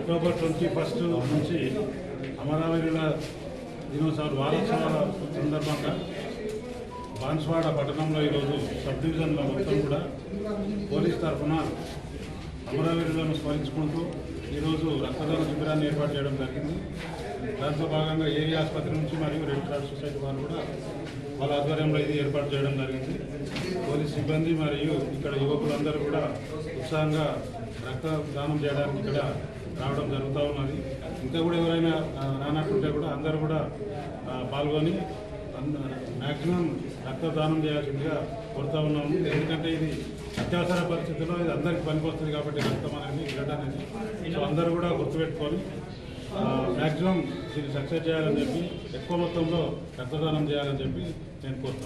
October twenty first నుంచి అమరావతిల దినోత్సవాలు వారోత్సవాల సందర్భంగా బాన్స్వాడ పట్టణంలో ఈరోజు సబ్ డివిజన్లో మొత్తం కూడా పోలీస్ తరఫున అమరావతిలను స్మరించుకుంటూ ఈరోజు రక్తదాన శిబిరాన్ని ఏర్పాటు చేయడం జరిగింది. దాంతో భాగంగా ఏరియా ఆసుపత్రి నుంచి మరియు రెడ్ క్రాస్ సొసైటీ వారు కూడా వాళ్ళ ఆధ్వర్యంలో ఇది ఏర్పాటు చేయడం జరిగింది. పోలీస్ సిబ్బంది మరియు ఇక్కడ యువకులందరూ కూడా ఉత్సాహంగా రక్తదానం చేయడానికి ఇక్కడ రావడం జరుగుతూ ఉన్నది. ఇంకా కూడా ఎవరైనా రానట్టుంటే కూడా అందరూ కూడా పాల్గొని మ్యాక్సిమం రక్తదానం చేయాల్సిందిగా కోరుతా ఉన్నాము. ఎందుకంటే ఇది అత్యవసర పరిస్థితుల్లో ఇది అందరికీ పనికొస్తుంది కాబట్టి రక్తం అనేది బ్లడ్ అనేది సో అందరూ కూడా గుర్తుపెట్టుకొని మ్యాక్సిమం దీన్ని సక్సెస్ చేయాలని చెప్పి ఎక్కువ మొత్తంలో రక్తదానం చేయాలని చెప్పి నేను కోరుతాను